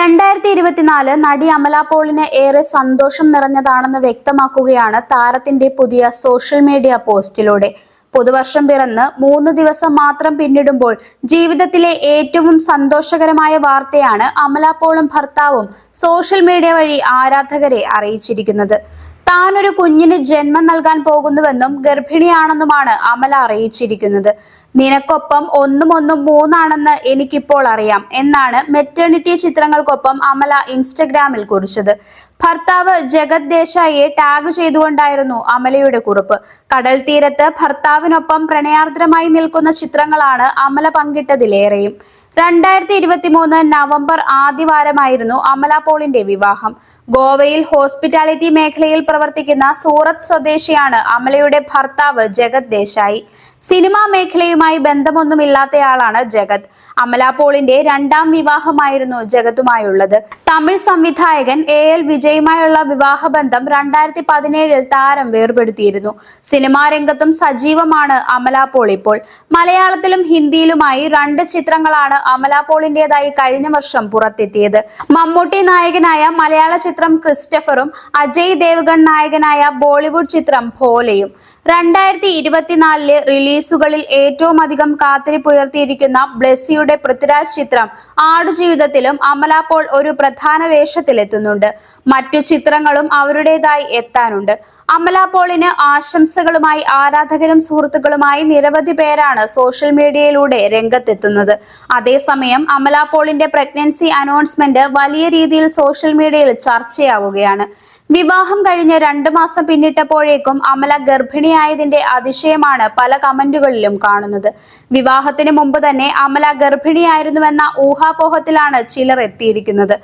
രണ്ടായിരത്തി ഇരുപത്തിനാല് നടി അമല പോളിന് ഏറെ സന്തോഷം നിറഞ്ഞതാണെന്ന് വ്യക്തമാക്കുകയാണ് താരത്തിന്റെ പുതിയ സോഷ്യൽ മീഡിയ പോസ്റ്റിലൂടെ. പുതുവർഷം പിറന്ന് മൂന്ന് ദിവസം മാത്രം പിന്നിടുമ്പോൾ ജീവിതത്തിലെ ഏറ്റവും സന്തോഷകരമായ വാർത്തയാണ് അമല പോളും ഭർത്താവും സോഷ്യൽ മീഡിയ വഴി ആരാധകരെ അറിയിച്ചിരിക്കുന്നത്. താൻ ഒരു കുഞ്ഞിന് ജന്മം നൽകാൻ പോകുന്നുവെന്നും ഗർഭിണിയാണെന്നുമാണ് അമല അറിയിച്ചിരിക്കുന്നത്. നിനക്കൊപ്പം ഒന്നും ഒന്നും മൂന്നാണെന്ന് എനിക്കിപ്പോൾ അറിയാം എന്നാണ് മെറ്റേണിറ്റി ചിത്രങ്ങൾക്കൊപ്പം അമല ഇൻസ്റ്റഗ്രാമിൽ കുറിച്ചത്. ഭർത്താവ് ജഗത് ദേശായിയെ ടാഗ് ചെയ്തുകൊണ്ടായിരുന്നു അമലയുടെ കുറിപ്പ്. കടൽ തീരത്ത് ഭർത്താവിനൊപ്പം പ്രണയാർദ്രമായി നിൽക്കുന്ന ചിത്രങ്ങളാണ് അമല പങ്കിട്ടതിലേറെയും. രണ്ടായിരത്തി ഇരുപത്തി മൂന്ന് നവംബർ ആദ്യവാരമായിരുന്നു അമല പോളിന്റെ വിവാഹം. ഗോവയിൽ ഹോസ്പിറ്റാലിറ്റി മേഖലയിൽ പ്രവർത്തിക്കുന്ന സൂറത്ത് സ്വദേശിയാണ് അമലയുടെ ഭർത്താവ് ജഗത് ദേശായി. സിനിമാ മേഖലയുമായി ബന്ധമൊന്നുമില്ലാത്തയാളാണ് ജഗത്. അമലാപോളിന്റെ രണ്ടാം വിവാഹമായിരുന്നു ജഗത്തുമായുള്ളത് തമിഴ് സംവിധായകൻ എ എൽ വിജയുമായുള്ള വിവാഹബന്ധം രണ്ടായിരത്തി പതിനേഴിൽ താരം വേർപെടുത്തിയിരുന്നു. സിനിമാ രംഗത്തും സജീവമാണ് അമല പോൾ ഇപ്പോൾ. മലയാളത്തിലും ഹിന്ദിയിലുമായി രണ്ട് ചിത്രങ്ങളാണ് അമല പോളിന്റേതായി കഴിഞ്ഞ വർഷം പുറത്തെത്തിയത്. മമ്മൂട്ടി നായകനായ മലയാള ചിത്രം ക്രിസ്റ്റഫറും അജയ് ദേവ്ഗൺ നായകനായ ബോളിവുഡ് ചിത്രം ഭോലയും. രണ്ടായിരത്തി ഇരുപത്തിനാലിലെ റിലീസുകളിൽ ഏറ്റവും അധികം കാത്തിരിപ്പുയർത്തിയിരിക്കുന്ന ബ്ലെസ്സിയുടെ പൃഥ്വിരാജ് ചിത്രം ആടുജീവിതത്തിലും അമല പോൾ ഒരു പ്രധാന വേഷത്തിലെത്തുന്നുണ്ട്. മറ്റു ചിത്രങ്ങളും അവരുടേതായി എത്താനുണ്ട്. അമല പോളിന് ആശംസകളുമായി ആരാധകരും സുഹൃത്തുക്കളുമായി നിരവധി പേരാണ് സോഷ്യൽ മീഡിയയിലൂടെ രംഗത്തെത്തുന്നത്. അതേസമയം അമല പോളിന്റെ പ്രഗ്നൻസി അനൗൺസ്മെന്റ് വലിയ രീതിയിൽ സോഷ്യൽ മീഡിയയിൽ ചർച്ചയാവുകയാണ്. വിവാഹം കഴിഞ്ഞ് രണ്ടു മാസം പിന്നിട്ടപ്പോഴേക്കും അമല ഗർഭിണിയായതിന്റെ അതിശയമാണ് പല കമന്റുകളിലും കാണുന്നത്. വിവാഹത്തിന് മുമ്പ് തന്നെ അമല ഗർഭിണിയായിരുന്നുവെന്ന ഊഹാപോഹത്തിലാണ് ചിലർ എത്തിയിരിക്കുന്നത്.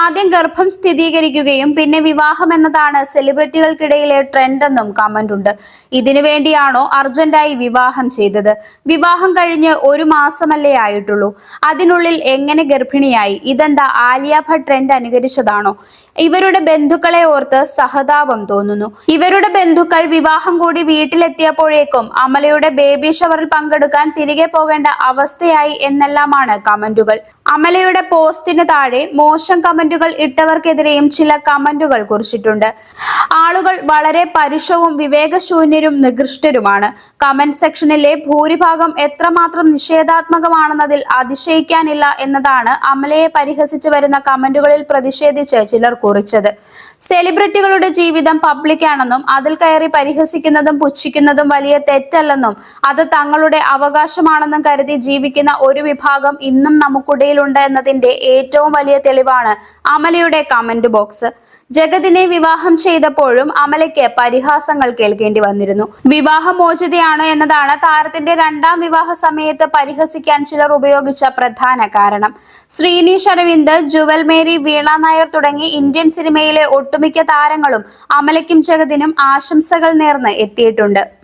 ആദ്യം ഗർഭം സ്ഥിരീകരിക്കുകയും പിന്നെ വിവാഹം എന്നതാണ് സെലിബ്രിറ്റികൾക്കിടയിലെ ട്രെൻഡ് എന്നും കമന്റ് ഉണ്ട് ഇതിനു വേണ്ടിയാണോ അർജന്റായി വിവാഹം ചെയ്തത്? വിവാഹം കഴിഞ്ഞ് ഒരു മാസമല്ലേ ആയിട്ടുള്ളൂ. അതിനുള്ളിൽ എങ്ങനെ ഗർഭിണിയായി? ഇതെന്താ ആലിയ ഭട്ട് ട്രെൻഡ് അനുകരിച്ചതാണോ? ഇവരുടെ ബന്ധുക്കളെ ഓർത്ത് സഹതാപം തോന്നുന്നു. ഇവരുടെ ബന്ധുക്കൾ വിവാഹം കൂടി വീട്ടിലെത്തിയപ്പോഴേക്കും അമലയുടെ ബേബി ഷവറിൽ പങ്കെടുക്കാൻ തിരികെ പോകേണ്ട അവസ്ഥയായി എന്നെല്ലാമാണ് കമന്റുകൾ. അമലയുടെ പോസ്റ്റിന് താഴെ മോശം കമന്റുകൾ ഇട്ടവർക്കെതിരെയും ചില കമന്റുകൾ കുറിച്ചിട്ടുണ്ട്. ആളുകൾ വളരെ പരുഷവും വിവേകശൂന്യരും നികൃഷ്ടരുമാണ്. കമന്റ് സെക്ഷനിലെ ഭൂരിഭാഗം എത്രമാത്രം നിഷേധാത്മകമാണെന്നതിൽ അതിശയിക്കാനില്ല എന്നതാണ് അമലയെ പരിഹസിച്ചു വരുന്ന കമന്റുകളിൽ പ്രതിഷേധിച്ച് ചിലർ കുറിച്ചത്. സെലിബ്രിറ്റികളുടെ ജീവിതം പബ്ലിക്കാണെന്നും അതിൽ കയറി പരിഹസിക്കുന്നതും പുച്ഛിക്കുന്നതും വലിയ തെറ്റല്ലെന്നും അത് തങ്ങളുടെ അവകാശമാണെന്നും കരുതി ജീവിക്കുന്ന ഒരു വിഭാഗം ഇന്നും നമുക്കിടയിലുണ്ട് എന്നതിന്റെ ഏറ്റവും വലിയ തെളിവാണ് അമലയുടെ കമന്റ് ബോക്സ് ജഗതിനെ വിവാഹം ചെയ്തപ്പോഴും അമലയ്ക്ക് പരിഹാസങ്ങൾ കേൾക്കേണ്ടി വന്നിരുന്നു. വിവാഹമോചിതയാണ് എന്നതാണ് താരത്തിന്റെ രണ്ടാം വിവാഹ സമയത്ത് പരിഹസിക്കാൻ ചിലർ ഉപയോഗിച്ച പ്രധാന കാരണം. ശ്രീനീഷ് അരവിന്ദ് ജുവൽ മേരി വീണ നായർ തുടങ്ങി ഇന്ത്യൻ സിനിമയിലെ ഒട്ടുമിക്ക താരങ്ങളും അമലയ്ക്കും ജഗതിനും ആശംസകൾ നേർന്ന് എത്തിയിട്ടുണ്ട്.